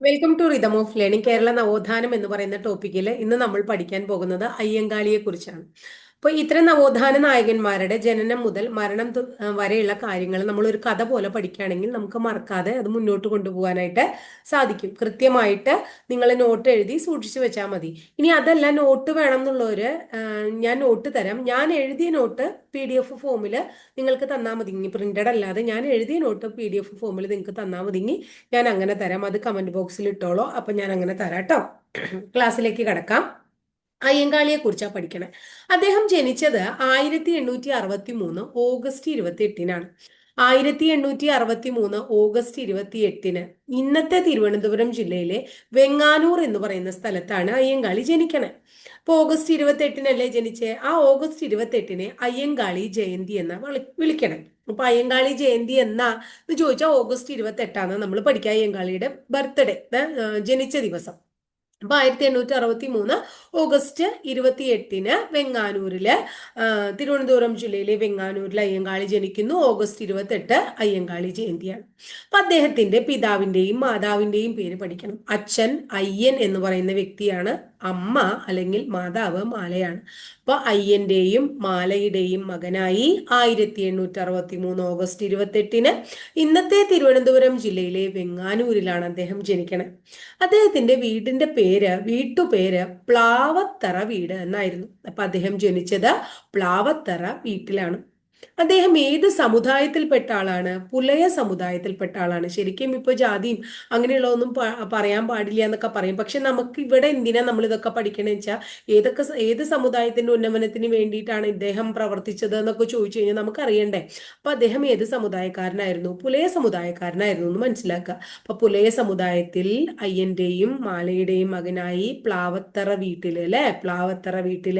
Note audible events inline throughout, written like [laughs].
Welcome to rhythm of learning Kerala നവോത്ഥാനം എന്ന് പറയുന്ന ടോപ്പിക്കിൽ ഇന്ന് നമ്മൾ പഠിക്കാൻ പോകുന്നത് അയ്യങ്കാളിയെ കുറിച്ചാണ് അപ്പോൾ ഇത്തരം നവോത്ഥാന നായകന്മാരുടെ ജനനം മുതൽ മരണം വരെയുള്ള കാര്യങ്ങൾ നമ്മൾ ഒരു കഥ പോലെ പഠിക്കുകയാണെങ്കിൽ നമുക്ക് മറക്കാതെ അത് മുന്നോട്ട് കൊണ്ടുപോകാനായിട്ട് സാധിക്കും. കൃത്യമായിട്ട് നിങ്ങൾ നോട്ട് എഴുതി സൂക്ഷിച്ചു വെച്ചാൽ മതി. ഇനി അതല്ല നോട്ട് വേണം എന്നുള്ളവര് ഞാൻ നോട്ട് തരാം. ഞാൻ എഴുതിയ നോട്ട് പി ഡി എഫ് ഫോമിൽ നിങ്ങൾക്ക് തന്നാൽ മതി. പ്രിന്റഡ് അല്ലാതെ ഞാൻ എഴുതിയ നോട്ട് പി ഡി എഫ് ഫോമിൽ നിങ്ങൾക്ക് തന്നാൽ മതി. ഞാൻ അങ്ങനെ തരാം. അത് കമന്റ് ബോക്സിൽ ഇട്ടോളോ. അപ്പൊ ഞാൻ അങ്ങനെ തരാം കേട്ടോ ക്ലാസ്സിലേക്ക് [coughs] കിടക്കാം. അയ്യങ്കാളിയെ കുറിച്ചാണ് പഠിക്കണേ. അദ്ദേഹം ജനിച്ചത് ആയിരത്തി എണ്ണൂറ്റി അറുപത്തി മൂന്ന് ഓഗസ്റ്റ് ഇരുപത്തി എട്ടിനാണ് ആയിരത്തി എണ്ണൂറ്റി അറുപത്തി മൂന്ന് ഓഗസ്റ്റ് ഇരുപത്തി എട്ടിന് ഇന്നത്തെ തിരുവനന്തപുരം ജില്ലയിലെ വെങ്ങാനൂർ എന്ന് പറയുന്ന സ്ഥലത്താണ് അയ്യങ്കാളി ജനിക്കണേ. അപ്പോൾ ഓഗസ്റ്റ് ഇരുപത്തി എട്ടിനല്ലേ ജനിച്ചേ? ആ ഓഗസ്റ്റ് ഇരുപത്തി എട്ടിനെ അയ്യങ്കാളി ജയന്തി എന്ന വിളിക്കണം. അപ്പൊ അയ്യങ്കാളി ജയന്തി എന്നാ എന്ന് ചോദിച്ചാൽ ഓഗസ്റ്റ് ഇരുപത്തി എട്ടാണ് നമ്മൾ പഠിക്കുക അയ്യങ്കാളിയുടെ ബർത്ത്ഡേ ജനിച്ച ദിവസം. അപ്പൊ ആയിരത്തി എണ്ണൂറ്റി അറുപത്തി മൂന്ന് ഓഗസ്റ്റ് ഇരുപത്തി എട്ടിന് വെങ്ങാനൂരിൽ തിരുവനന്തപുരം ജില്ലയിലെ വെങ്ങാനൂരിൽ അയ്യങ്കാളി ജനിക്കുന്നു. ഓഗസ്റ്റ് ഇരുപത്തെട്ട് അയ്യങ്കാളി ജയന്തിയാണ്. അപ്പൊ അദ്ദേഹത്തിന്റെ പിതാവിന്റെയും മാതാവിന്റെയും പേര് പഠിക്കണം. അച്ഛൻ അയ്യൻ എന്ന് പറയുന്ന വ്യക്തിയാണ് അമ്മ അല്ലെങ്കിൽ മാതാവ് മാലയാണ്. അപ്പൊ അയ്യന്റെയും മാലയുടെയും മകനായി ആയിരത്തി എണ്ണൂറ്റി അറുപത്തി മൂന്ന് ഓഗസ്റ്റ് ഇരുപത്തെട്ടിന് ഇന്നത്തെ തിരുവനന്തപുരം ജില്ലയിലെ വെങ്ങാനൂരിലാണ് അദ്ദേഹം ജനിക്കണത് അദ്ദേഹത്തിന്റെ വീടിന്റെ പേര് വീട്ടുപേര് പ്ലാവത്തറ വീട് എന്നായിരുന്നു. അപ്പൊ അദ്ദേഹം ജനിച്ചത് പ്ലാവത്തറ വീട്ടിലാണ്. അദ്ദേഹം ഏത് സമുദായത്തിൽപ്പെട്ട ആളാണ്? പുലയ സമുദായത്തിൽപ്പെട്ട ആളാണ്. ശരിക്കും ഇപ്പൊ ജാതിയും അങ്ങനെയുള്ളതൊന്നും പറയാൻ പാടില്ല എന്നൊക്കെ പറയും. പക്ഷെ നമുക്ക് ഇവിടെ എന്തിനാ നമ്മൾ ഇതൊക്കെ പഠിക്കണമെന്ന് വെച്ചാൽ ഏതൊക്കെ ഏത് സമുദായത്തിന്റെ ഉന്നമനത്തിന് വേണ്ടിയിട്ടാണ് ഇദ്ദേഹം പ്രവർത്തിച്ചത് എന്നൊക്കെ ചോദിച്ചു കഴിഞ്ഞാൽ നമുക്ക് അറിയണ്ടേ. അപ്പൊ അദ്ദേഹം ഏത് സമുദായക്കാരനായിരുന്നു? പുലയ സമുദായക്കാരനായിരുന്നു എന്ന് മനസ്സിലാക്കുക. അപ്പൊ പുലയ സമുദായത്തിൽ അയ്യന്റെയും മാലയുടെയും മകനായി പ്ലാവത്തറ വീട്ടിൽ അല്ലെ? പ്ലാവത്തറ വീട്ടിൽ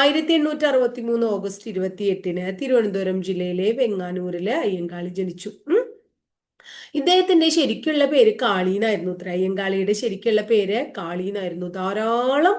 ആയിരത്തി എണ്ണൂറ്റി അറുപത്തി മൂന്ന് ഓഗസ്റ്റ് ഇരുപത്തി എട്ടിന് തിരുവനന്തപുരം തിരുവനന്തപുരം ജില്ലയിലെ വെങ്ങാനൂരിലെ അയ്യങ്കാളി ജനിച്ചു. ഇദ്ദേഹത്തിന്റെ ശരിക്കുള്ള പേര് കാളീനായിരുന്നു ഉത്തര അയ്യങ്കാളിയുടെ ശരിക്കുള്ള പേര് കാളീനായിരുന്നു ധാരാളം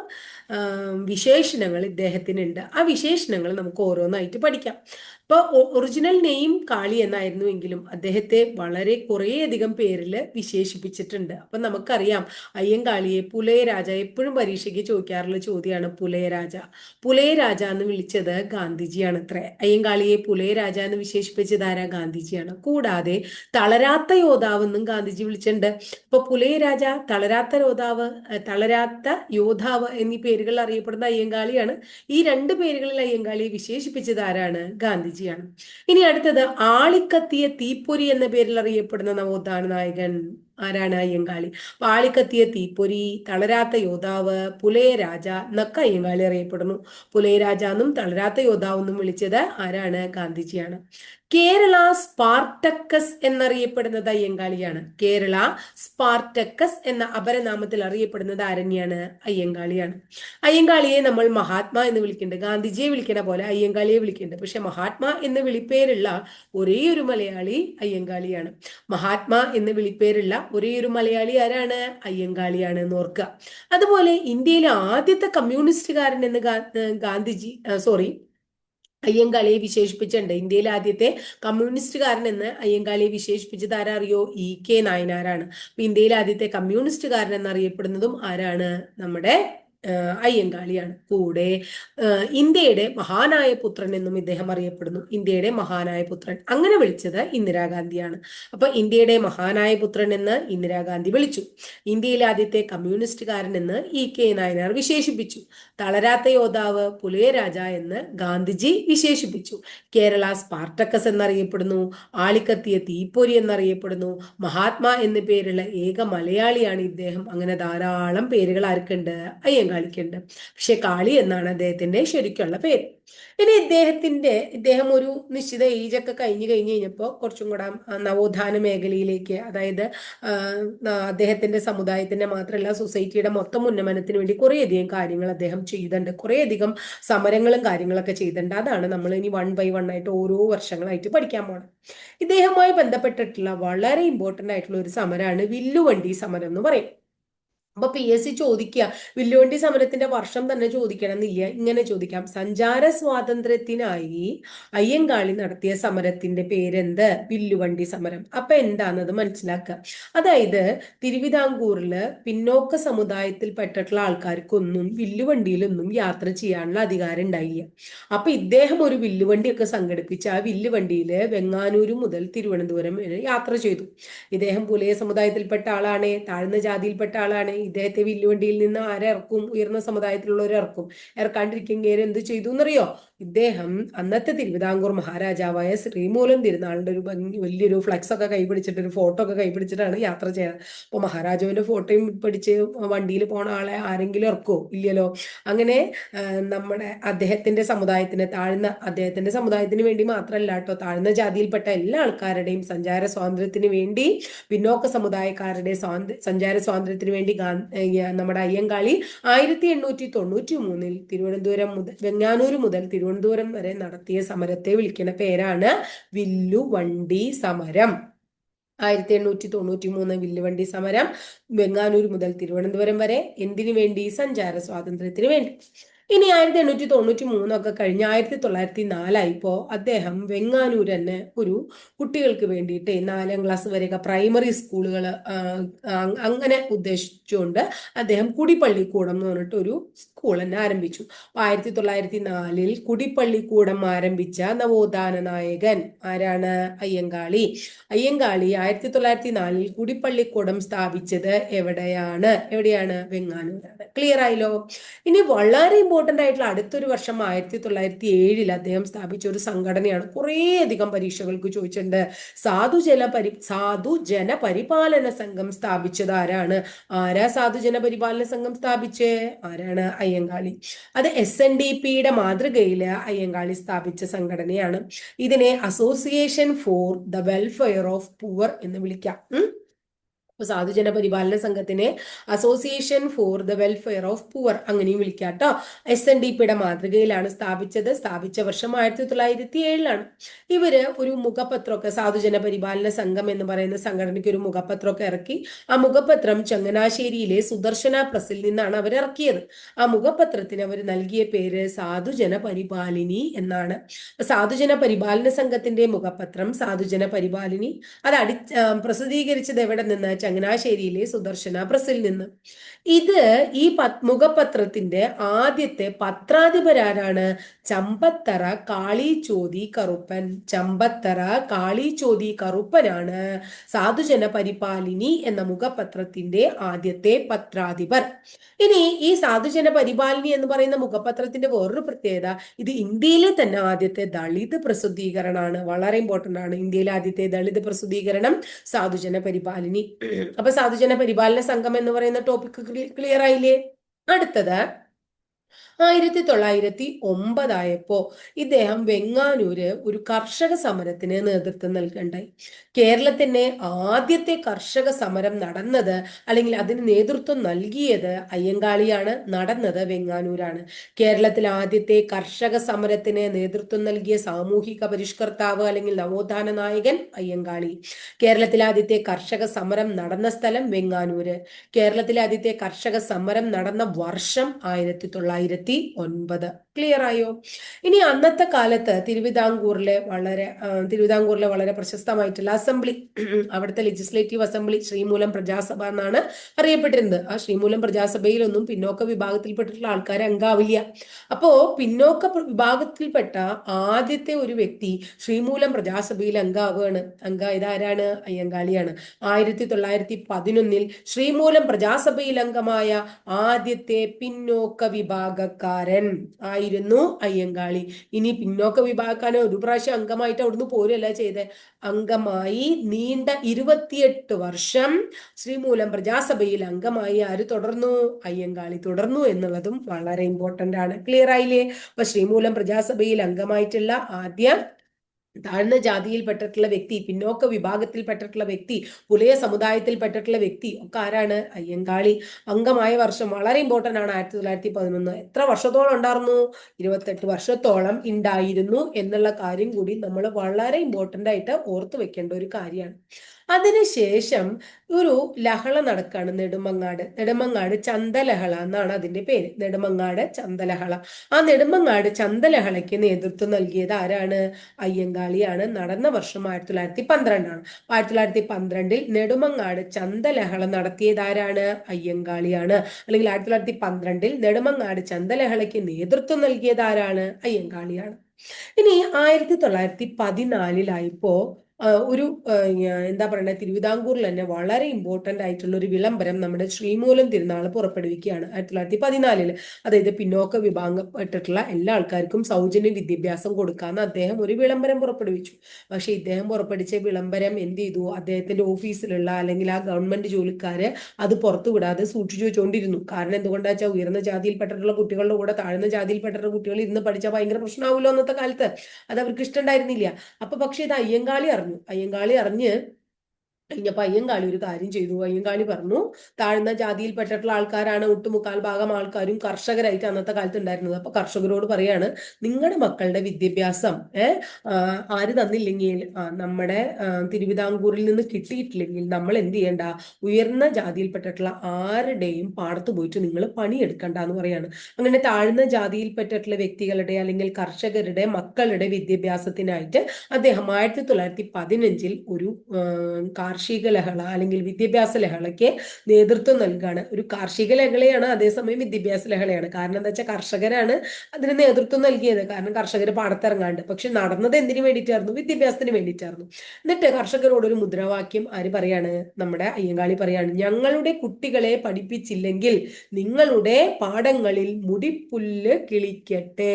വിശേഷണങ്ങൾ ഇദ്ദേഹത്തിനുണ്ട്. ആ വിശേഷണങ്ങൾ നമുക്ക് ഓരോന്നായിട്ട് പഠിക്കാം. ഇപ്പൊ ഒറിജിനൽ നെയിം കാളി എന്നായിരുന്നു എങ്കിലും അദ്ദേഹത്തെ വളരെ കുറേയധികം പേരിൽ വിശേഷിപ്പിച്ചിട്ടുണ്ട്. അപ്പൊ നമുക്കറിയാം അയ്യങ്കാളിയെ പുലയരാജ എപ്പോഴും പരീക്ഷയ്ക്ക് ചോദിക്കാറുള്ള ചോദ്യമാണ് പുലയരാജ. പുലയരാജ എന്ന് വിളിച്ചത് ഗാന്ധിജിയാണ് അത്ര. അയ്യങ്കാളിയെ പുലയരാജ എന്ന് വിശേഷിപ്പിച്ചത് ആരാ? ഗാന്ധിജിയാണ്. കൂടാതെ തളരാത്ത യോദ്ധാവ് എന്നും ഗാന്ധിജി വിളിച്ചിട്ടുണ്ട്. ഇപ്പൊ പുലയരാജ തളരാത്ത യോദ്ധാവ് തളരാത്ത യോദ്ധാവ് എന്നീ പേരുകൾ അറിയപ്പെടുന്ന അയ്യങ്കാളിയാണ് ഈ രണ്ട് പേരുകളിൽ അയ്യങ്കാളിയെ വിശേഷിപ്പിച്ചത് ആരാണ്? ഗാന്ധിജി. ഗാന്ധിജിയാണ് ഇനി അടുത്തത് ആളിക്കത്തിയ തീപ്പൊരി എന്ന പേരിൽ അറിയപ്പെടുന്ന നവോത്ഥാന നായകൻ ആരാണ്? അയ്യങ്കാളി. ആളിക്കത്തിയ തീപ്പൊരി തളരാത്ത യോദ്ധാവ് പുലയരാജ എന്നൊക്കെ അയ്യങ്കാളി അറിയപ്പെടുന്നു. പുലയരാജ എന്നും തളരാത്ത യോദ്ധാവ് എന്നും വിളിച്ചത് ആരാണ്? ഗാന്ധിജിയാണ്. കേരള സ്പാർട്ടക്കസ് എന്നറിയപ്പെടുന്നത് അയ്യങ്കാളിയാണ്. കേരള സ്പാർട്ടക്കസ് എന്ന അപരനാമത്തിൽ അറിയപ്പെടുന്നത് ആരണ്യാണ് അയ്യങ്കാളിയാണ്. അയ്യങ്കാളിയെ നമ്മൾ മഹാത്മാ എന്ന് വിളിക്കുന്നുണ്ട്. ഗാന്ധിജിയെ വിളിക്കണ പോലെ അയ്യങ്കാളിയെ വിളിക്കുന്നുണ്ട്. പക്ഷെ മഹാത്മാ എന്ന വിളിപ്പേരുള്ള ഒരേ ഒരു മലയാളി അയ്യങ്കാളിയാണ്. മഹാത്മാ എന്ന് വിളിപ്പേരുള്ള ഒരേ ഒരു മലയാളി ആരാണ്? അയ്യങ്കാളിയാണ് എന്ന് ഓർക്കുക അതുപോലെ ഇന്ത്യയിലെ ആദ്യത്തെ കമ്മ്യൂണിസ്റ്റുകാരൻ എന്ന് ഗാന്ധിജി സോറി അയ്യങ്കാളിയെ വിശേഷിപ്പിച്ചിട്ടുണ്ട്. ഇന്ത്യയിലെ ആദ്യത്തെ കമ്മ്യൂണിസ്റ്റുകാരൻ എന്ന് അയ്യങ്കാളിയെ വിശേഷിപ്പിച്ചത് ആരാ അറിയോ ഇ. കെ. നായനാരാണ്. ഇന്ത്യയിലെ ആദ്യത്തെ കമ്മ്യൂണിസ്റ്റുകാരൻ എന്നറിയപ്പെടുന്നതും ആരാണ്? നമ്മുടെ അയ്യങ്കാളിയാണ്. കൂടെ ഇന്ത്യയുടെ മഹാനായ പുത്രൻ എന്നും ഇദ്ദേഹം അറിയപ്പെടുന്നു. ഇന്ത്യയുടെ മഹാനായ പുത്രൻ. അങ്ങനെ വിളിച്ചത് ഇന്ദിരാഗാന്ധിയാണ്. അപ്പൊ ഇന്ത്യയുടെ മഹാനായ പുത്രൻ എന്ന് ഇന്ദിരാഗാന്ധി വിളിച്ചു. ഇന്ത്യയിലെ ആദ്യത്തെ കമ്മ്യൂണിസ്റ്റുകാരൻ എന്ന് ഇ കെ നായനാർ വിശേഷിപ്പിച്ചു. തളരാത്ത യോദ്ധാവ് പുലയരാജ എന്ന് ഗാന്ധിജി വിശേഷിപ്പിച്ചു. കേരള സ്പാർട്ടക്കസ് എന്നറിയപ്പെടുന്നു. ആളിക്കത്തിയ തീപ്പൊരി എന്നറിയപ്പെടുന്നു. മഹാത്മാ എന്ന പേരുള്ള ഏക മലയാളിയാണ് ഇദ്ദേഹം. അങ്ങനെ ധാരാളം പേരുകൾ ആർക്കുണ്ട്. അയ്യങ്കാളി കളിക്കുന്നുണ്ട് പക്ഷെ കാളി എന്നാണ് അദ്ദേഹത്തിന്റെ ശരിക്കുള്ള പേര്. ഇനി ഇദ്ദേഹത്തിന്റെ ഇദ്ദേഹം ഒരു നിശ്ചിത ഏജ് ഒക്കെ കഴിഞ്ഞു കഴിഞ്ഞ് കഴിഞ്ഞപ്പോൾ കുറച്ചും കൂടെ നവോത്ഥാന മേഖലയിലേക്ക് അതായത് അദ്ദേഹത്തിന്റെ സമുദായത്തിന്റെ മാത്രമല്ല സൊസൈറ്റിയുടെ മൊത്തം ഉന്നമനത്തിന് വേണ്ടി കുറേയധികം കാര്യങ്ങൾ അദ്ദേഹം ചെയ്തിട്ടുണ്ട്. കുറേയധികം സമരങ്ങളും കാര്യങ്ങളൊക്കെ ചെയ്തിട്ടുണ്ട്. അതാണ് നമ്മൾ ഇനി വൺ ബൈ വൺ ആയിട്ട് ഓരോ വർഷങ്ങളായിട്ട് പഠിക്കാൻ പോകണം ഇദ്ദേഹവുമായി ബന്ധപ്പെട്ടിട്ടുള്ള വളരെ ഇമ്പോർട്ടന്റ് ആയിട്ടുള്ള ഒരു സമരമാണ് വില്ലുവണ്ടി സമരം എന്ന് പറയും. അപ്പൊ പി എസ് സി ചോദിക്കുക വില്ലുവണ്ടി സമരത്തിന്റെ വർഷം തന്നെ ചോദിക്കണം എന്നില്ല ഇങ്ങനെ ചോദിക്കാം. സഞ്ചാര സ്വാതന്ത്ര്യത്തിനായി അയ്യങ്കാളി നടത്തിയ സമരത്തിന്റെ പേരെന്ത്? വില്ലുവണ്ടി സമരം. അപ്പൊ എന്താണെന്നത് മനസ്സിലാക്കുക അതായത് തിരുവിതാംകൂറിൽ പിന്നോക്ക സമുദായത്തിൽപ്പെട്ടിട്ടുള്ള ആൾക്കാർക്കൊന്നും വില്ലുവണ്ടിയിലൊന്നും യാത്ര ചെയ്യാനുള്ള അധികാരം ഉണ്ടായില്ല. അപ്പൊ ഇദ്ദേഹം ഒരു വില്ലുവണ്ടിയൊക്കെ സംഘടിപ്പിച്ച് ആ വില്ലുവണ്ടിയിൽ വെങ്ങാനൂര് മുതൽ തിരുവനന്തപുരം വരെ യാത്ര ചെയ്തു. ഇദ്ദേഹം പുലയ സമുദായത്തിൽപ്പെട്ട ആളാണ് താഴ്ന്ന ജാതിയിൽപ്പെട്ട ആളാണ്. ഇദ്ദേഹത്തെ വില്ലുവണ്ടിയിൽ നിന്ന് ആരിറക്കും ഉയർന്ന സമുദായത്തിലുള്ളവർ ഇറക്കും. ഇറക്കാണ്ടിരിക്കുകയും എന്ത് ചെയ്തു എന്നറിയോ? ഇദ്ദേഹം അന്നത്തെ തിരുവിതാംകൂർ മഹാരാജാവായ ശ്രീമൂലം തിരുനാളിന്റെ ഒരു ഭംഗി വലിയൊരു ഫ്ലക്സ് ഒക്കെ കൈപിടിച്ചിട്ട് ഒരു ഫോട്ടോ ഒക്കെ കൈപിടിച്ചിട്ടാണ് യാത്ര ചെയ്യുന്നത് അപ്പോൾ മഹാരാജാവിന്റെ ഫോട്ടോയും പിടിച്ച് വണ്ടിയിൽ പോണ ആളെ ആരെങ്കിലും ഇറക്കോ ഇല്ലല്ലോ. അങ്ങനെ നമ്മുടെ അദ്ദേഹത്തിന്റെ സമുദായത്തിന് താഴ്ന്ന അദ്ദേഹത്തിന്റെ സമുദായത്തിന് വേണ്ടി മാത്രമല്ല കേട്ടോ താഴ്ന്ന ജാതിയിൽപ്പെട്ട എല്ലാ ആൾക്കാരുടെയും സഞ്ചാര സ്വാതന്ത്ര്യത്തിന് വേണ്ടി പിന്നോക്ക സമുദായക്കാരുടെ സ്വാതന്ത്ര്യ സഞ്ചാര സ്വാതന്ത്ര്യത്തിന് വേണ്ടി നമ്മുടെ അയ്യങ്കാളി ആയിരത്തി എണ്ണൂറ്റി തൊണ്ണൂറ്റി മൂന്നിൽ തിരുവനന്തപുരം മുതൽ വെങ്ങാനൂർ മുതൽ തിരുവനന്തപുരം വരെ നടത്തിയ സമരത്തെ വിളിക്കുന്ന പേരാണ് വില്ലുവണ്ടി സമരം. ആയിരത്തി എണ്ണൂറ്റി തൊണ്ണൂറ്റി മൂന്ന് വില്ലുവണ്ടി സമരം വെങ്ങാനൂർ മുതൽ തിരുവനന്തപുരം വരെ എന്തിനു വേണ്ടി? സഞ്ചാര സ്വാതന്ത്ര്യത്തിന് വേണ്ടി. ഇനി ആയിരത്തി എണ്ണൂറ്റി തൊണ്ണൂറ്റി മൂന്നൊക്കെ കഴിഞ്ഞ് ആയിരത്തി തൊള്ളായിരത്തി നാലായിപ്പോ അദ്ദേഹം വെങ്ങാനൂർ തന്നെ ഒരു കുട്ടികൾക്ക് വേണ്ടിയിട്ട് നാലാം ക്ലാസ് വരെയൊക്കെ പ്രൈമറി സ്കൂളുകൾ അങ്ങനെ ഉദ്ദേശിച്ചുകൊണ്ട് അദ്ദേഹം കുടിപ്പള്ളിക്കൂടം എന്ന് പറഞ്ഞിട്ട് ഒരു സ്കൂൾ തന്നെ ആരംഭിച്ചു. ആയിരത്തി തൊള്ളായിരത്തി നാലിൽ കുടിപ്പള്ളിക്കൂടം ആരംഭിച്ച നവോത്ഥാന നായകൻ ആരാണ്? അയ്യങ്കാളി. അയ്യങ്കാളി ആയിരത്തി തൊള്ളായിരത്തി നാലിൽ കുടിപ്പള്ളിക്കൂടം സ്ഥാപിച്ചത് എവിടെയാണ്? എവിടെയാണ്? വെങ്ങാനൂരാണ്. ക്ലിയർ ആയല്ലോ? ഇനി വളരെ ഇമ്പോർട്ടന്റ് ആയിട്ടുള്ള അടുത്തൊരു വർഷം ആയിരത്തി തൊള്ളായിരത്തി ഏഴിൽ അദ്ദേഹം സ്ഥാപിച്ച ഒരു സംഘടനയാണ്. കുറേയധികം പരീക്ഷകൾക്ക് ചോദിച്ചിട്ടുണ്ട്. സാധുജന പരി സാധുജന പരിപാലന സംഘം സ്ഥാപിച്ചത് ആരാണ്? ആരാ സാധുജന പരിപാലന സംഘം സ്ഥാപിച്ചേ? ആരാണ് അയ്യങ്കാളി? അത് എസ് എൻ ഡി പിയുടെ മാതൃകയിൽ അയ്യങ്കാളി സ്ഥാപിച്ച സംഘടനയാണ്. ഇതിനെ association for the welfare of poor എന്ന് വിളിക്കാം. സാധുജന പരിപാലന സംഘത്തിനെ association for the welfare of poor അങ്ങനെയും വിളിക്കാട്ടോ. എസ് എൻ ഡി പിയുടെ മാതൃകയിലാണ് സ്ഥാപിച്ചത്. സ്ഥാപിച്ച വർഷം ആയിരത്തി തൊള്ളായിരത്തി ഏഴിലാണ് ഇവർ ഒരു മുഖപത്രമൊക്കെ സാധുജന പരിപാലന സംഘം എന്ന് പറയുന്ന സംഘടനയ്ക്ക് ഒരു മുഖപത്രമൊക്കെ ഇറക്കി. ആ മുഖപത്രം ചങ്ങനാശ്ശേരിയിലെ സുദർശന പ്രസിൽ നിന്നാണ് അവർ ഇറക്കിയത്. ആ മുഖപത്രത്തിന് അവർ നൽകിയ പേര് സാധുജന പരിപാലിനി എന്നാണ്. സാധുജന പരിപാലന സംഘത്തിന്റെ മുഖപത്രം സാധുജന പരിപാലിനി അത് അടി പ്രസിദ്ധീകരിച്ചത് എവിടെ നിന്ന്? ചങ്ങനാശ്ശേരിയിലെ സുദർശന പ്രസിൽ നിന്ന്. ഇത് ഈ മുഖപത്രത്തിന്റെ ആദ്യത്തെ പത്രാധിപരാരാണ് ചമ്പത്തറ കാളിച്ചോതി കറുപ്പൻ. ചമ്പത്തറ കാളിച്ചോതി കറുപ്പനാണ് സാധുജന പരിപാലിനി എന്ന മുഖപത്രത്തിന്റെ ആദ്യത്തെ പത്രാധിപർ. ഇനി ഈ സാധുജന പരിപാലിനി എന്ന് പറയുന്ന മുഖപത്രത്തിന്റെ വേറൊരു പ്രത്യേകത ഇത് ഇന്ത്യയിലെ തന്നെ ആദ്യത്തെ ദളിത് പ്രസിദ്ധീകരണമാണ്. വളരെ ഇമ്പോർട്ടന്റ് ആണ്. ഇന്ത്യയിലെ ആദ്യത്തെ ദളിത് പ്രസിദ്ധീകരണം സാധുജന പരിപാലിനി. അപ്പൊ സാധുജന പരിപാലന സംഘം എന്ന് പറയുന്ന ടോപ്പിക് ക്ലിയർ ആയില്ലേ? അടുത്തത് ആയിരത്തി തൊള്ളായിരത്തി ഒമ്പതായപ്പോ ഇദ്ദേഹം വെങ്ങാനൂര് ഒരു കർഷക സമരത്തിന് നേതൃത്വം നൽകണ്ടായി. കേരളത്തിന്റെ ആദ്യത്തെ കർഷക സമരം നടന്നത് അല്ലെങ്കിൽ അതിന് നേതൃത്വം നൽകിയത് അയ്യങ്കാളിയാണ് നടന്നത് വെങ്ങാനൂരാണ്. കേരളത്തിലെ ആദ്യത്തെ കർഷക സമരത്തിന് നേതൃത്വം നൽകിയ സാമൂഹിക പരിഷ്കർത്താവ് അല്ലെങ്കിൽ നവോത്ഥാന നായകൻ അയ്യങ്കാളി. കേരളത്തിലെ ആദ്യത്തെ കർഷക സമരം നടന്ന സ്ഥലം വെങ്ങാനൂര്. കേരളത്തിലെ ആദ്യത്തെ കർഷക സമരം നടന്ന വർഷം ആയിരത്തി തൊള്ളായിരത്തി ഒൻപത്. ക്ലിയർ ആയോ? ഇനി അന്നത്തെ കാലത്ത് തിരുവിതാംകൂറിലെ വളരെ തിരുവിതാംകൂറിലെ വളരെ പ്രശസ്തമായിട്ടുള്ള അസംബ്ലി [clears throat] അവിടുത്തെ ലെജിസ്ലേറ്റീവ് അസംബ്ലി ശ്രീമൂലം പ്രജാസഭ എന്നാണ് അറിയപ്പെട്ടിരുന്നത്. ആ ശ്രീമൂലം പ്രജാസഭയിലൊന്നും പിന്നോക്ക വിഭാഗത്തിൽപ്പെട്ടിട്ടുള്ള ആൾക്കാരെ അംഗാവില്ല. അപ്പോ പിന്നോക്ക വിഭാഗത്തിൽപ്പെട്ട ആദ്യത്തെ ഒരു വ്യക്തി ശ്രീമൂലം പ്രജാസഭയിൽ അംഗാവുകയാണ് അംഗ ഇതാരാണ്? അയ്യങ്കാളിയാണ്. ആയിരത്തി തൊള്ളായിരത്തി പതിനൊന്നിൽ ശ്രീമൂലം പ്രജാസഭയിൽ അംഗമായ ആദ്യത്തെ പിന്നോക്ക വിഭാഗക്കാരൻ ആയിരുന്നു അയ്യങ്കാളി. ഇനി പിന്നോക്ക വിഭാഗക്കാരൻ ഒരു പ്രാവശ്യം അംഗമായിട്ട് അവിടുന്ന് പോരല്ല ചെയ്തേ. അംഗമായി നീണ്ട ഇരുപത്തിയെട്ട് വർഷം ശ്രീമൂലം പ്രജാസഭയിൽ അംഗമായി ആര് തുടർന്നു? അയ്യങ്കാളി തുടർന്നു എന്നുള്ളതും വളരെ ഇമ്പോർട്ടന്റ് ആണ്. ക്ലിയർ ആയില്ലേ? അപ്പൊ ശ്രീമൂലം പ്രജാസഭയിൽ അംഗമായിട്ടുള്ള ആദ്യ താഴ്ന്ന ജാതിയിൽപ്പെട്ടിട്ടുള്ള വ്യക്തി പിന്നോക്ക വിഭാഗത്തിൽപ്പെട്ടിട്ടുള്ള വ്യക്തി പുലയ സമുദായത്തിൽപ്പെട്ടിട്ടുള്ള വ്യക്തി ഒക്കെ ആരാണ്? അയ്യങ്കാളി. അംഗമായ വർഷം വളരെ ഇമ്പോർട്ടന്റ് ആണ് ആയിരത്തി തൊള്ളായിരത്തി പതിനൊന്ന് എത്ര വർഷത്തോളം ഉണ്ടായിരുന്നു ഇരുപത്തെട്ട് വർഷത്തോളം ഉണ്ടായിരുന്നു എന്നുള്ള കാര്യം കൂടി നമ്മൾ വളരെ ഇമ്പോർട്ടന്റ് ആയിട്ട് ഓർത്തു വെക്കേണ്ട ഒരു കാര്യമാണ്. അതിനുശേഷം ഒരു ലഹള നടക്കാണ് നെടുമങ്ങാട്. നെടുമങ്ങാട് ചന്തലഹള എന്നാണ് അതിന്റെ പേര്. നെടുമങ്ങാട് ചന്തലഹള. ആ നെടുമങ്ങാട് ചന്തലഹളയ്ക്ക് നേതൃത്വം നൽകിയത് ആരാണ്? അയ്യങ്കാളിയാണ്. നടന്ന വർഷം ആയിരത്തി തൊള്ളായിരത്തി പന്ത്രണ്ടാണ് ആയിരത്തി തൊള്ളായിരത്തി പന്ത്രണ്ടിൽ നെടുമങ്ങാട് ചന്തലഹള നടത്തിയത് ആരാണ്? അയ്യങ്കാളിയാണ്. അല്ലെങ്കിൽ ആയിരത്തി തൊള്ളായിരത്തി പന്ത്രണ്ടിൽ നെടുമങ്ങാട് ചന്തലഹളയ്ക്ക് നേതൃത്വം നൽകിയത് ആരാണ്? അയ്യങ്കാളിയാണ്. ഇനി ആയിരത്തി തൊള്ളായിരത്തി പതിനാലിലായിപ്പോ ഒരു എന്താ പറയുക തിരുവിതാംകൂറിൽ തന്നെ വളരെ ഇമ്പോർട്ടന്റ് ആയിട്ടുള്ള ഒരു വിളംബരം നമ്മുടെ ശ്രീമൂലം തിരുനാൾ പുറപ്പെടുവിക്കുകയാണ് ആയിരത്തി തൊള്ളായിരത്തി പതിനാലിൽ അതായത് പിന്നോക്ക വിഭാഗപ്പെട്ടിട്ടുള്ള എല്ലാ ആൾക്കാർക്കും സൗജന്യ വിദ്യാഭ്യാസം കൊടുക്കാന്ന് അദ്ദേഹം ഒരു വിളംബരം പുറപ്പെടുവിച്ചു. പക്ഷെ ഇദ്ദേഹം പുറപ്പെടുവിച്ച വിളംബരം എന്ത് ചെയ്തു? അദ്ദേഹത്തിന്റെ ഓഫീസിലുള്ള അല്ലെങ്കിൽ ആ ഗവൺമെന്റ് ജോലിക്കാര് അത് പുറത്തു വിടാതെ സൂക്ഷിച്ചു വെച്ചുകൊണ്ടിരുന്നു കാരണം എന്തുകൊണ്ടാ വെച്ചാൽ ഉയർന്ന ജാതിയിൽപ്പെട്ടിട്ടുള്ള കുട്ടികളുടെ കൂടെ താഴ്ന്ന ജാതിയിൽപ്പെട്ടിട്ടുള്ള കുട്ടികൾ ഇരുന്ന് പഠിച്ചാൽ ഭയങ്കര പ്രശ്നമാവുമല്ലോ അന്നത്തെ കാലത്ത്. അത് അവർക്ക് ഇഷ്ടമുണ്ടായിരുന്നില്ല അപ്പൊ പക്ഷേ ഇത് അയ്യങ്കാളി അറിഞ്ഞു. അയ്യങ്കാളി അറിഞ്ഞ് കഴിഞ്ഞപ്പോ അയ്യങ്കാളി ഒരു കാര്യം ചെയ്തു. അയ്യങ്കാളി പറഞ്ഞു താഴ്ന്ന ജാതിയിൽപ്പെട്ടിട്ടുള്ള ആൾക്കാരാണ് ഒട്ടുമുക്കാൽ ഭാഗം ആൾക്കാരും കർഷകരായിട്ട് അന്നത്തെ കാലത്ത് ഉണ്ടായിരുന്നത്. അപ്പൊ കർഷകരോട് പറയാണ് നിങ്ങളുടെ മക്കളുടെ വിദ്യാഭ്യാസം ഏഹ് ആര് തന്നില്ലെങ്കിൽ നമ്മുടെ തിരുവിതാംകൂറിൽ നിന്ന് കിട്ടിയിട്ടില്ലെങ്കിൽ നമ്മൾ എന്ത് ചെയ്യണ്ട? ഉയർന്ന ജാതിയിൽപ്പെട്ടിട്ടുള്ള ആരുടെയും പാടത്ത് പോയിട്ട് നിങ്ങൾ പണിയെടുക്കണ്ട എന്ന് പറയാണ്. അങ്ങനെ താഴ്ന്ന ജാതിയിൽപ്പെട്ടിട്ടുള്ള വ്യക്തികളുടെ അല്ലെങ്കിൽ കർഷകരുടെ മക്കളുടെ വിദ്യാഭ്യാസത്തിനായിട്ട് അദ്ദേഹം ആയിരത്തി തൊള്ളായിരത്തി പതിനഞ്ചിൽ ഒരു കാർഷിക ലഹള അല്ലെങ്കിൽ വിദ്യാഭ്യാസ ലഹളയ്ക്ക് നേതൃത്വം നൽകുകയാണ് ഒരു കാർഷിക ലഹളയാണ് അതേസമയം വിദ്യാഭ്യാസ ലഹളയാണ്. കാരണം എന്താ വെച്ചാൽ കർഷകരാണ് അതിന് നേതൃത്വം നൽകിയത്. കാരണം കർഷകർ പാടത്തിറങ്ങാണ്ട്. പക്ഷെ നടന്നത് എന്തിനു വേണ്ടിയിട്ടായിരുന്നു? വിദ്യാഭ്യാസത്തിന് വേണ്ടിയിട്ടായിരുന്നു. എന്നിട്ട് കർഷകരോട് ഒരു മുദ്രാവാക്യം ആര് പറയാണ്? നമ്മുടെ അയ്യങ്കാളി പറയാണ് ഞങ്ങളുടെ കുട്ടികളെ പഠിപ്പിച്ചില്ലെങ്കിൽ നിങ്ങളുടെ പാടങ്ങളിൽ മുടിപ്പുല്ല് കിളിക്കട്ടെ.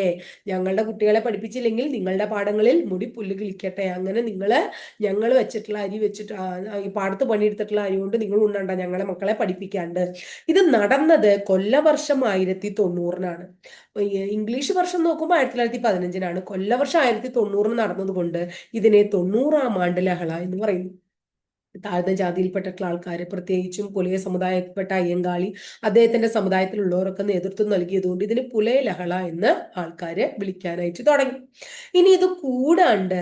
ഞങ്ങളുടെ കുട്ടികളെ പഠിപ്പിച്ചില്ലെങ്കിൽ നിങ്ങളുടെ പാടങ്ങളിൽ മുടിപ്പുല്ല് കിളിക്കട്ടെ. അങ്ങനെ നിങ്ങൾ ഞങ്ങൾ വെച്ചിട്ടുള്ള അരി വെച്ചിട്ട് ഈ പാടത്ത് പണിയെടുത്തിട്ടുള്ള ആയതുകൊണ്ട് നിങ്ങൾ ഉണ്ണണ്ട ഞങ്ങളെ മക്കളെ പഠിപ്പിക്കാണ്ട്. ഇത് നടന്നത് കൊല്ലവർഷം ആയിരത്തി തൊണ്ണൂറിനാണ് ഇംഗ്ലീഷ് വർഷം നോക്കുമ്പോൾ ആയിരത്തി തൊള്ളായിരത്തി പതിനഞ്ചിനാണ് കൊല്ലവർഷം ആയിരത്തി തൊണ്ണൂറിന് നടന്നതുകൊണ്ട് ഇതിനെ തൊണ്ണൂറാം ആണ്ട് ലഹള എന്ന് പറയുന്നു. താഴ്ന്ന ജാതിയിൽപ്പെട്ടിട്ടുള്ള ആൾക്കാർ പ്രത്യേകിച്ചും പുലയ സമുദായത്തിൽപ്പെട്ട അയ്യങ്കാളി അദ്ദേഹത്തിന്റെ സമുദായത്തിലുള്ളവരൊക്കെ നേതൃത്വം നൽകിയതുകൊണ്ട് ഇതിന് പുലയ ലഹള എന്ന് ആൾക്കാരെ വിളിക്കാനായിട്ട് തുടങ്ങി. ഇനി ഇത് കൂടാണ്ട്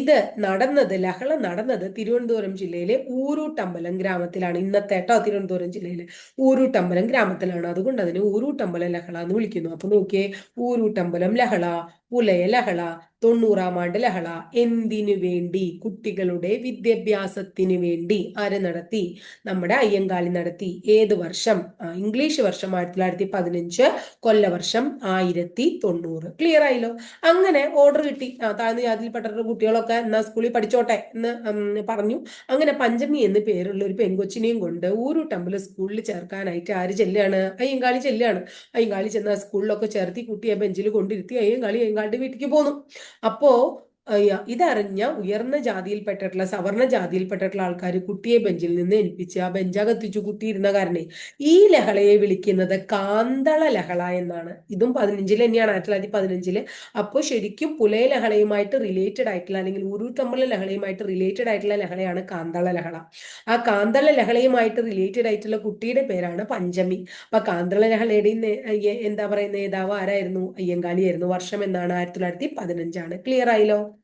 ഇത് നടന്നത് ലഹള നടന്നത് തിരുവനന്തപുരം ജില്ലയിലെ ഊരൂട്ടമ്പലം ഗ്രാമത്തിലാണ്. ഇന്നത്തെ കേട്ടോ തിരുവനന്തപുരം ജില്ലയിലെ ഊരൂട്ടമ്പലം ഗ്രാമത്തിലാണ്. അതുകൊണ്ട് അതിന് ഊരൂട്ടമ്പലം ലഹള എന്ന് വിളിക്കുന്നു. അപ്പൊ നോക്കിയേ ഊരൂട്ടമ്പലം ലഹള പുലയ ലഹള തൊണ്ണൂറാം ആണ്ട് ലഹള എന്തിനു വേണ്ടി? കുട്ടികളുടെ വിദ്യാഭ്യാസത്തിന് വേണ്ടി ആര് നടത്തി നമ്മുടെ അയ്യങ്കാളി നടത്തി. ഏത് വർഷം? ഇംഗ്ലീഷ് വർഷം ആയിരത്തി തൊള്ളായിരത്തി പതിനഞ്ച് കൊല്ലവർഷം ആയിരത്തി തൊണ്ണൂറ് ക്ലിയർ ആയില്ലോ? അങ്ങനെ ഓർഡർ കിട്ടി. താഴ്ന്ന ജാതിയിൽപ്പെട്ട കുട്ടികളൊക്കെ എന്നാ സ്കൂളിൽ പഠിച്ചോട്ടെ എന്ന് പറഞ്ഞു. അങ്ങനെ പഞ്ചമി എന്ന് പേരുള്ള ഒരു പെൺകൊച്ചിനെയും കൊണ്ട് ഊരു ടെമ്പിൾ സ്കൂളിൽ ചേർക്കാനായിട്ട് ആര് ചെല്ലുകയാണ് അയ്യങ്കാളി ചെല്ലുകയാണ് അയ്യങ്കാളി ചെന്ന സ്കൂളിലൊക്കെ ചേർത്തി കുട്ടിയെ ബെഞ്ചിൽ കൊണ്ടിരുത്തി. അയ്യങ്കാളി അയ്യങ്കാളിന്റെ വീട്ടിലേക്ക് പോന്നു. അപ്പോ ഇതറിഞ്ഞ ഉയർന്ന ജാതിയിൽപ്പെട്ടിട്ടുള്ള സവർണ ജാതിയിൽപ്പെട്ടിട്ടുള്ള ആൾക്കാർ കുട്ടിയെ ബെഞ്ചിൽ നിന്ന് ഏൽപ്പിച്ച് ആ ബെഞ്ചകത്തിച്ചു കുട്ടിയിരുന്ന കാരണേ ഈ ലഹളയെ വിളിക്കുന്നത് കാന്തള ലഹള എന്നാണ്. ഇതും പതിനഞ്ചിൽ തന്നെയാണ് ആയിരത്തി തൊള്ളായിരത്തി പതിനഞ്ചിൽ. അപ്പോൾ ശരിക്കും പുലയ ലഹളയുമായിട്ട് റിലേറ്റഡ് ആയിട്ടുള്ള അല്ലെങ്കിൽ ഉരുട്ടമ്പല ലഹളയുമായിട്ട് റിലേറ്റഡ് ആയിട്ടുള്ള ലഹളയാണ് കാന്തള ലഹള. ആ കാന്തള ലഹളയുമായിട്ട് റിലേറ്റഡ് ആയിട്ടുള്ള കുട്ടിയുടെ പേരാണ് പഞ്ചമി. അപ്പൊ കാന്തള ലഹളയുടെ എന്താ പറയുന്ന നേതാവ് ആരായിരുന്നു? അയ്യങ്കാളിയായിരുന്നു. വർഷം എന്നാണ് ആയിരത്തി തൊള്ളായിരത്തി പതിനഞ്ചാണ്. ക്ലിയർ ആയില്ലോ?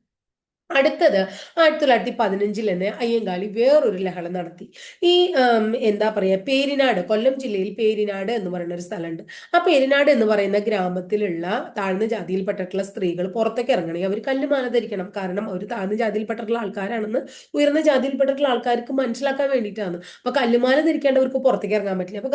അടുത്തത് ആയിരത്തി തൊള്ളായിരത്തി പതിനഞ്ചിൽ തന്നെ അയ്യങ്കാളി വേറൊരു ലഹള നടത്തി. ഈ എന്താ പറയാ പേരിനാട് കൊല്ലം ജില്ലയിൽ പേരിനാട് എന്ന് പറയുന്ന ഒരു സ്ഥലമുണ്ട്. ആ പേരിനാട് എന്ന് പറയുന്ന ഗ്രാമത്തിലുള്ള താഴ്ന്ന ജാതിയിൽപ്പെട്ടിട്ടുള്ള സ്ത്രീകൾ പുറത്തേക്ക് ഇറങ്ങണമെങ്കിൽ അവർ കല്ലുമാല ധരിക്കണം കാരണം അവർ താഴ്ന്ന ജാതിയിൽപ്പെട്ടിട്ടുള്ള ആൾക്കാരാണെന്ന് ഉയർന്ന ജാതിയിൽപ്പെട്ടിട്ടുള്ള ആൾക്കാർക്ക് മനസ്സിലാക്കാൻ വേണ്ടിയിട്ടാണ്. അപ്പൊ കല്ലുമാല ധരിക്കേണ്ടവർക്ക് പുറത്തേക്ക് ഇറങ്ങാൻ പറ്റില്ല. അപ്പൊ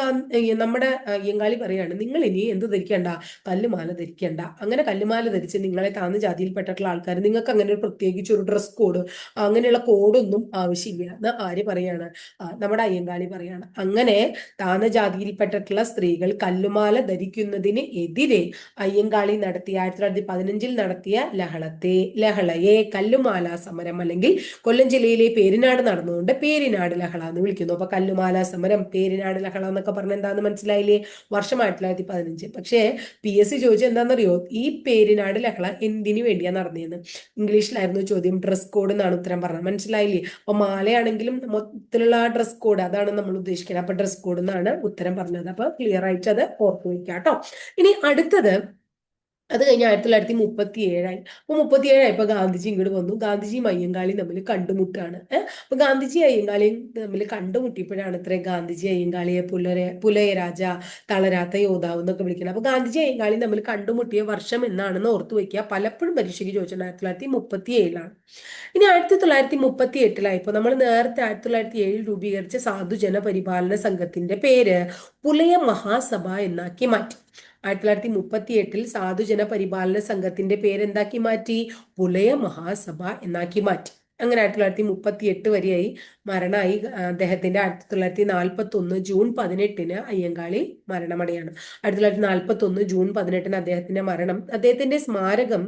നമ്മുടെ അയ്യങ്കാളി പറയാണ് നിങ്ങൾ ഇനി എന്ത് ധരിക്കേണ്ട? കല്ലുമാല ധരിക്കേണ്ട അങ്ങനെ കല്ലുമാല ധരിച്ച് നിങ്ങളെ താഴ്ന്ന ജാതിയിൽപ്പെട്ടിട്ടുള്ള ആൾക്കാർ നിങ്ങൾക്ക് അങ്ങനെ ഒരു പ്രത്യേകിച്ച് പ്രത്യേകിച്ച് ഒരു ഡ്രസ് കോഡ് അങ്ങനെയുള്ള കോഡൊന്നും ആവശ്യമില്ല എന്ന് ആര് പറയാണ്? നമ്മുടെ അയ്യങ്കാളി പറയാണ്. അങ്ങനെ താന്ന ജാതിയിൽപ്പെട്ടിട്ടുള്ള സ്ത്രീകൾ കല്ലുമാല ധരിക്കുന്നതിന് എതിരെ അയ്യങ്കാളി നടത്തിയ ആയിരത്തി തൊള്ളായിരത്തി പതിനഞ്ചിൽ നടത്തിയ ലഹളത്തെ ലഹളയെ കല്ലുമാല സമരം അല്ലെങ്കിൽ കൊല്ലം ജില്ലയിലെ പേരിനാട് നടന്നുകൊണ്ട് പേരിനാട് ലഹള എന്ന് വിളിക്കുന്നു. അപ്പൊ കല്ലുമാല സമരം പേരിനാട് ലഹള എന്നൊക്കെ പറഞ്ഞ എന്താന്ന് മനസ്സിലായില്ലേ? വർഷം ആയിരത്തി തൊള്ളായിരത്തി പതിനഞ്ച്. പക്ഷേ പി എസ് സി ചോദിച്ചത് എന്താണെന്നറിയോ ഈ പേരിനാട് ലഹള എന്തിനു വേണ്ടിയാ നടന്നതെന്ന് ഇംഗ്ലീഷിലായിരുന്നു ചോദ്യം ഡ്രസ് കോഡ് എന്നാണ് ഉത്തരം പറഞ്ഞത്. മനസ്സിലായില്ലേ? അപ്പൊ മാലയാണെങ്കിലും മൊത്തത്തിലുള്ള ഡ്രസ് കോഡ് അതാണ് നമ്മൾ ഉദ്ദേശിക്കുന്നത്. അപ്പൊ ഡ്രസ് കോഡ് എന്നാണ് ഉത്തരം പറഞ്ഞത്. അപ്പൊ ക്ലിയർ ആയിട്ട് അത് ഓർത്തു വയ്ക്കാം കേട്ടോ ഇനി അടുത്തത് അത് കഴിഞ്ഞ് ആയിരത്തി തൊള്ളായിരത്തി മുപ്പത്തി ഏഴായി അപ്പൊ മുപ്പത്തി ഏഴായപ്പോ ഗാന്ധിജി ഇങ്ങോട്ട് വന്നു. ഗാന്ധിജിയും അയ്യങ്കാളിയും തമ്മിൽ കണ്ടുമുട്ടാണ്. അപ്പൊ ഗാന്ധിജി അയ്യങ്കാളിയും തമ്മിൽ കണ്ടുമുട്ടിയപ്പോഴാണ് ഇത്രയും ഗാന്ധിജി അയ്യങ്കാളിയെ പുലര പുലയ രാജ തളരാത്ത യോദ്ധാവ് എന്നൊക്കെ വിളിക്കുന്നത്. അപ്പൊ ഗാന്ധിജി അയ്യങ്കാളിയും തമ്മിൽ കണ്ടുമുട്ടിയ വർഷം എന്നാണെന്ന് ഓർത്തു വെക്കുക പലപ്പോഴും പരീക്ഷയ്ക്ക് ചോദിച്ചിട്ടുണ്ട് ആയിരത്തി തൊള്ളായിരത്തി മുപ്പത്തി ഏഴിലാണ് ഇനി ആയിരത്തി തൊള്ളായിരത്തി മുപ്പത്തി എട്ടിലായപ്പോൾ നമ്മൾ നേരത്തെ ആയിരത്തി തൊള്ളായിരത്തി ഏഴിൽ രൂപീകരിച്ച സാധുജന പരിപാലന സംഘത്തിന്റെ പേര് പുലയ മഹാസഭ എന്നാക്കി മാറ്റി. ആയിരത്തി തൊള്ളായിരത്തി മുപ്പത്തി എട്ടിൽ സാധുജന പരിപാലന സംഘത്തിന്റെ പേരെന്താക്കി മാറ്റി? പുലയ മഹാസഭ എന്നാക്കി മാറ്റി. അങ്ങനെ ആയിരത്തി തൊള്ളായിരത്തി മുപ്പത്തി എട്ട് വരെയായി മരണമായി. അദ്ദേഹത്തിന്റെ ആയിരത്തി തൊള്ളായിരത്തി നാൽപ്പത്തി ഒന്ന് ജൂൺ പതിനെട്ടിന് അയ്യങ്കാളി മരണമടയാണ്. ആയിരത്തി തൊള്ളായിരത്തി നാൽപ്പത്തി ഒന്ന് ജൂൺ പതിനെട്ടിന് അദ്ദേഹത്തിന്റെ മരണം. അദ്ദേഹത്തിന്റെ സ്മാരകം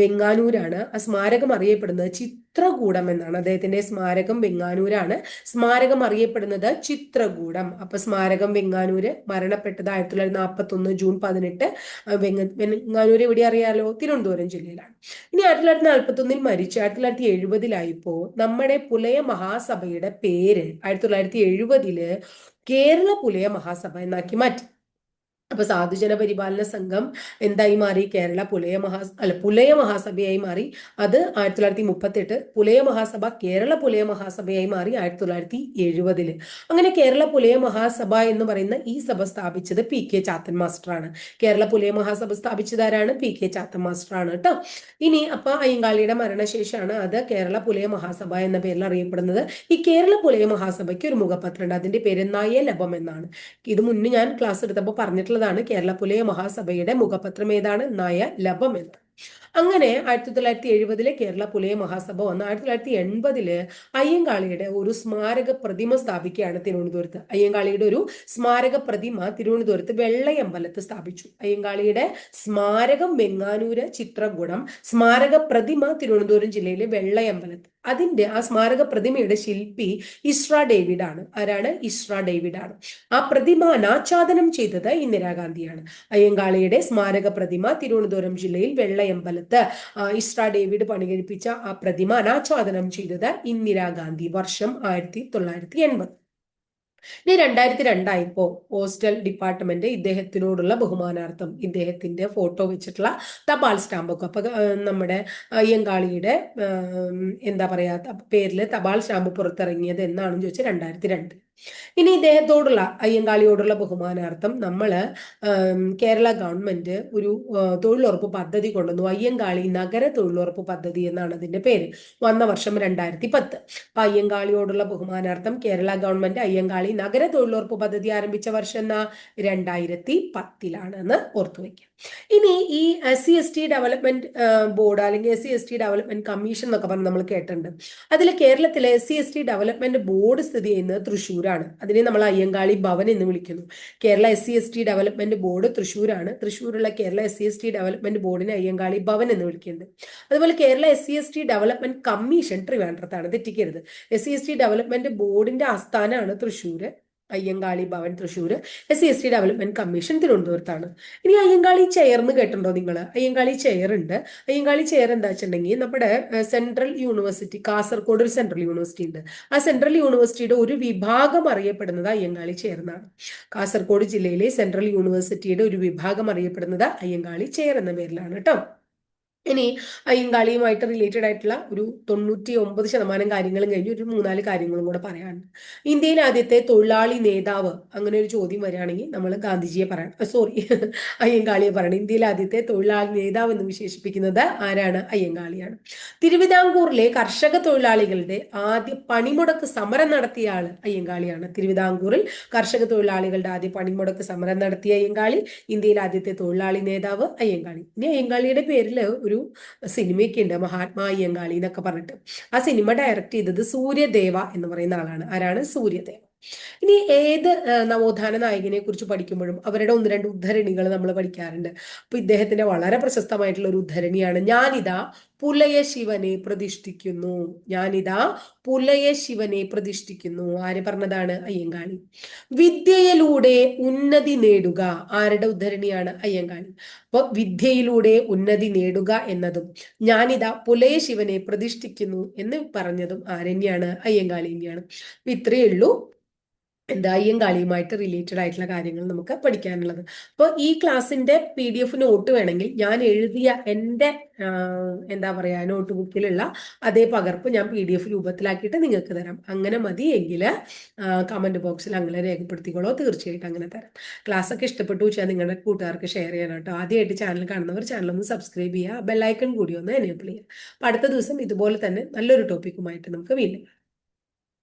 വെങ്ങാനൂരാണ്. ആ സ്മാരകം അറിയപ്പെടുന്നത് ചിത്രകൂടം എന്നാണ്. അദ്ദേഹത്തിന്റെ സ്മാരകം വെങ്ങാനൂരാണ്. സ്മാരകം അറിയപ്പെടുന്നത് ചിത്രകൂടം. അപ്പൊ സ്മാരകം വെങ്ങാനൂര് മരണപ്പെട്ടത് ആയിരത്തി തൊള്ളായിരത്തി നാൽപ്പത്തി ഒന്ന് ജൂൺ പതിനെട്ട്. വെങ്ങ വെങ്ങാനൂര് എവിടെ അറിയാലോ? തിരുവനന്തപുരം ജില്ലയിലാണ്. ഇനി ആയിരത്തി തൊള്ളായിരത്തി നാൽപ്പത്തി ഒന്നിൽ മരിച്ചു ആയിരത്തി തൊള്ളായിരത്തി എഴുപതിലായപ്പോ നമ്മുടെ പുലയ മഹാസഭയുടെ പേര് ആയിരത്തി തൊള്ളായിരത്തി എഴുപതിൽ കേരള പുലയ മഹാസഭ എന്നാക്കി മാറ്റി. അപ്പൊ സാധുജന പരിപാലന സംഘം എന്തായി മാറി? കേരള പുലയ മഹാ അല്ല പുലയ മഹാസഭയായി മാറി. അത് ആയിരത്തി തൊള്ളായിരത്തി മുപ്പത്തി എട്ട് പുലയ മഹാസഭ കേരള പുലയ മഹാസഭയായി മാറി ആയിരത്തി തൊള്ളായിരത്തി എഴുപതിൽ. അങ്ങനെ കേരള പുലയ മഹാസഭ എന്ന് പറയുന്ന ഈ സഭ സ്ഥാപിച്ചത് പി കെ ചാത്തൻ മാസ്റ്ററാണ്. കേരള പുലയ മഹാസഭ സ്ഥാപിച്ചതാരാണ് പി കെ ചാത്തൻ മാസ്റ്ററാണ് കേട്ടോ ഇനി അപ്പൊ അയ്യങ്കാളിയുടെ മരണശേഷമാണ് അത് കേരള പുലയ മഹാസഭ എന്ന പേരിൽ അറിയപ്പെടുന്നത്. ഈ കേരള പുലയ മഹാസഭയ്ക്ക് ഒരു മുഖപത്രമുണ്ട്. അതിന്റെ പേര് നയലഭം എന്നാണ്. ഇത് മുന്നേ ഞാൻ ക്ലാസ് എടുത്തപ്പോൾ പറഞ്ഞിട്ടുള്ളത് എന്നുള്ളതാണ് കേരള പുലയ മഹാസഭയുടെ മുഖപത്രം ഏതാണ്? നയ ലഭം എന്ന്. അങ്ങനെ ആയിരത്തി തൊള്ളായിരത്തി എഴുപതിലെ കേരള പുലയ മഹാസഭ വന്ന് ആയിരത്തി തൊള്ളായിരത്തി എൺപതിൽ അയ്യങ്കാളിയുടെ ഒരു സ്മാരക പ്രതിമ സ്ഥാപിക്കുകയാണ് തിരുവനന്തപുരത്ത്. അയ്യങ്കാളിയുടെ ഒരു സ്മാരക പ്രതിമ തിരുവനന്തപുരത്ത് വെള്ളയമ്പലത്ത് സ്ഥാപിച്ചു. അയ്യങ്കാളിയുടെ സ്മാരകം വെങ്ങാനൂര് ചിത്രഗുണം സ്മാരക പ്രതിമ തിരുവനന്തപുരം ജില്ലയിലെ വെള്ളയമ്പലത്ത്. അതിന്റെ ആ സ്മാരക പ്രതിമയുടെ ശില്പി ഇസ്ര ഡേവിഡ് ആണ് ആരാണ്? ഇസ്ര ഡേവിഡ് ആണ് ആ പ്രതിമ അനാച്ഛാദനം ചെയ്തത് ഇന്ദിരാഗാന്ധിയാണ് അയ്യങ്കാളിയുടെ സ്മാരക പ്രതിമ തിരുവനന്തപുരം ജില്ലയിൽ വെള്ളയമ്പലത്ത് ഇസ്ര ഡേവിഡ് പണികഴിപ്പിച്ച ആ പ്രതിമ അനാച്ഛാദനം ചെയ്തത് ഇന്ദിരാഗാന്ധി വർഷം ആയിരത്തി തൊള്ളായിരത്തി എൺപത്. ഇനി രണ്ടായിരത്തി രണ്ടായപ്പോ പോസ്റ്റൽ ഡിപ്പാർട്ട്മെന്റ് ഇദ്ദേഹത്തിനോടുള്ള ബഹുമാനാർത്ഥം ഇദ്ദേഹത്തിന്റെ ഫോട്ടോ വെച്ചിട്ടുള്ള തപാൽ സ്റ്റാമ്പൊക്കെ അപ്പൊ നമ്മുടെ അയ്യങ്കാളിയുടെ എന്താ പറയാ പേരിൽ തപാൽ സ്റ്റാമ്പ് പുറത്തിറങ്ങിയത് എന്നാണെന്ന് ചോദിച്ചാൽ രണ്ടായിരത്തി രണ്ട് ഇനി ഇദ്ദേഹത്തോടുള്ള അയ്യങ്കാളിയോടുള്ള ബഹുമാനാർത്ഥം നമ്മൾ കേരള ഗവൺമെന്റ് ഒരു തൊഴിലുറപ്പ് പദ്ധതി കൊണ്ടുവന്നു. അയ്യങ്കാളി നഗര തൊഴിലുറപ്പ് പദ്ധതി എന്നാണ് അതിന്റെ പേര്. വന്ന വർഷം രണ്ടായിരത്തി പത്ത് അപ്പൊ അയ്യങ്കാളിയോടുള്ള ബഹുമാനാർത്ഥം കേരള ഗവൺമെന്റ് അയ്യങ്കാളി നഗര തൊഴിലുറപ്പ് പദ്ധതി ആരംഭിച്ച വർഷം എന്നാ? രണ്ടായിരത്തി പത്തിലാണെന്ന് ഓർത്തു വയ്ക്കുക ഇനി ഈ S C S T development board അല്ലെങ്കിൽ S C S T development commission എന്നൊക്കെ പറഞ്ഞ് നമ്മൾ കേട്ടിട്ടുണ്ട്. അതിൽ കേരളത്തിലെ S C S T development board സ്ഥിതി ചെയ്യുന്നത് തൃശ്ശൂരാണ്. അതിനെ നമ്മൾ അയ്യങ്കാളി ഭവൻ എന്ന് വിളിക്കുന്നു. Kerala S C S T development board തൃശ്ശൂരാണ്. തൃശ്ശൂരുള്ള Kerala S C S T development ബോർഡിനെ Ayyankali Bhavan എന്ന് വിളിക്കുന്നുണ്ട്. അതുപോലെ Kerala S C S T development commission ട്രിവാൻഡ്രത്താണ് തെറ്റിക്കരുത്. S C S T development ബോർഡിന്റെ ആസ്ഥാനമാണ് Thrissur. Ayyankali Bhavan Thrissur S C S T development commission തിരുവനന്തപുരത്താണ്. ഇനി Ayyankali chair എന്ന് കേട്ടിട്ടുണ്ടോ നിങ്ങൾ അയ്യങ്കാളി ചെയർ ഉണ്ട്. അയ്യങ്കാളി ചെയർ എന്താ വെച്ചിട്ടുണ്ടെങ്കിൽ നമ്മുടെ സെൻട്രൽ യൂണിവേഴ്സിറ്റി കാസർഗോഡ് ഒരു സെൻട്രൽ യൂണിവേഴ്സിറ്റി ഉണ്ട്. ആ സെൻട്രൽ യൂണിവേഴ്സിറ്റിയുടെ ഒരു വിഭാഗം അറിയപ്പെടുന്നത് അയ്യങ്കാളി ചെയർ എന്നാണ് കാസർഗോഡ് ജില്ലയിലെ സെൻട്രൽ യൂണിവേഴ്സിറ്റിയുടെ ഒരു വിഭാഗം അറിയപ്പെടുന്നത് അയ്യങ്കാളി ചെയർ എന്ന പേരിലാണ് കേട്ടോ. ഇനി അയ്യങ്കാളിയുമായിട്ട് റിലേറ്റഡ് ആയിട്ടുള്ള ഒരു തൊണ്ണൂറ്റി ഒമ്പത് ശതമാനം കാര്യങ്ങളും കഴിഞ്ഞ് ഒരു മൂന്നാൽ കാര്യങ്ങളും കൂടെ പറയാനുണ്ട്. ഇന്ത്യയിൽ ആദ്യത്തെ തൊഴിലാളി നേതാവ് അങ്ങനെ ഒരു ചോദ്യം വരികയാണെങ്കിൽ നമ്മൾ ഗാന്ധിജിയെ പറയണം. സോറി [laughs] അയ്യങ്കാളിയെ പറയണം. ഇന്ത്യയിൽ ആദ്യത്തെ തൊഴിലാളി നേതാവ് എന്ന് വിശേഷിപ്പിക്കുന്നത് ആരാണ്? അയ്യങ്കാളിയാണ്. തിരുവിതാംകൂറിലെ കർഷക തൊഴിലാളികളുടെ ആദ്യ പണിമുടക്ക് സമരം നടത്തിയ ആൾ അയ്യങ്കാളിയാണ്. തിരുവിതാംകൂറിൽ കർഷക തൊഴിലാളികളുടെ ആദ്യ പണിമുടക്ക് സമരം നടത്തിയ അയ്യങ്കാളി ഇന്ത്യയിൽ ആദ്യത്തെ തൊഴിലാളി നേതാവ് അയ്യങ്കാളി. ഇനി അയ്യങ്കാളിയുടെ പേരിൽ ഒരു ഒരു സിനിമയൊക്കെ ഉണ്ട് മഹാത്മാ അയ്യങ്കാളി എന്നൊക്കെ പറഞ്ഞിട്ട്. ആ സിനിമ ഡയറക്റ്റ് ചെയ്തത് സൂര്യദേവ എന്ന് പറയുന്ന ആളാണ്. ആരാണ്? സൂര്യദേവ. ഇനി ഏത് നവോത്ഥാന നായകനെ കുറിച്ച് പഠിക്കുമ്പോഴും അവരുടെ ഒന്ന് രണ്ട് ഉദ്ധരണികൾ നമ്മൾ പഠിക്കാറുണ്ട്. അപ്പൊ ഇദ്ദേഹത്തിന്റെ വളരെ പ്രശസ്തമായിട്ടുള്ള ഒരു ഉദ്ധരണിയാണ് ഞാനിതാ പുലയ ശിവനെ പ്രതിഷ്ഠിക്കുന്നു. ഞാനിതാ പുലയ ശിവനെ പ്രതിഷ്ഠിക്കുന്നു. ആര് പറഞ്ഞതാണ്? അയ്യങ്കാളി. വിദ്യയിലൂടെ ഉന്നതി നേടുക. ആരുടെ ഉദ്ധരണിയാണ്? അയ്യങ്കാളി. അപ്പൊ വിദ്യയിലൂടെ ഉന്നതി നേടുക എന്നതും ഞാനിതാ പുലയ ശിവനെ പ്രതിഷ്ഠിക്കുന്നു എന്ന് പറഞ്ഞതും ആരെന്നെയാണ്? അയ്യങ്കാളി തന്നെയാണ് ഇത്രയേ ഉള്ളൂ. എന്താ അയ്യങ്കാളിയുമായിട്ട് റിലേറ്റഡ് ആയിട്ടുള്ള കാര്യങ്ങൾ നമുക്ക് പഠിക്കാനുള്ളത്. അപ്പോൾ ഈ ക്ലാസ്സിന്റെ പി ഡി എഫ് നോട്ട് വേണമെങ്കിൽ ഞാൻ എഴുതിയ എന്റെ എന്താ പറയുക നോട്ട് ബുക്കിലുള്ള അതേ പകർപ്പ് ഞാൻ പി ഡി എഫ് രൂപത്തിലാക്കിയിട്ട് നിങ്ങൾക്ക് തരാം. അങ്ങനെ മതി എങ്കിൽ കമന്റ് ബോക്സിൽ അങ്ങനെ രേഖപ്പെടുത്തിക്കോളോ. തീർച്ചയായിട്ടും അങ്ങനെ തരാം. ക്ലാസ് ഒക്കെ ഇഷ്ടപ്പെട്ടു വെച്ചാൽ നിങ്ങളുടെ കൂട്ടുകാർക്ക് ഷെയർ ചെയ്യണം കേട്ടോ. ആദ്യമായിട്ട് ചാനൽ കാണുന്നവർ ചാനൽ ഒന്ന് സബ്സ്ക്രൈബ് ചെയ്യുക. ബെല്ലൈക്കൺ കൂടി ഒന്ന് എനേബിൾ ചെയ്യുക. അപ്പോൾ അടുത്ത ദിവസം ഇതുപോലെ തന്നെ നല്ലൊരു ടോപ്പിക്കുമായിട്ട് നമുക്ക് വീണ്ടും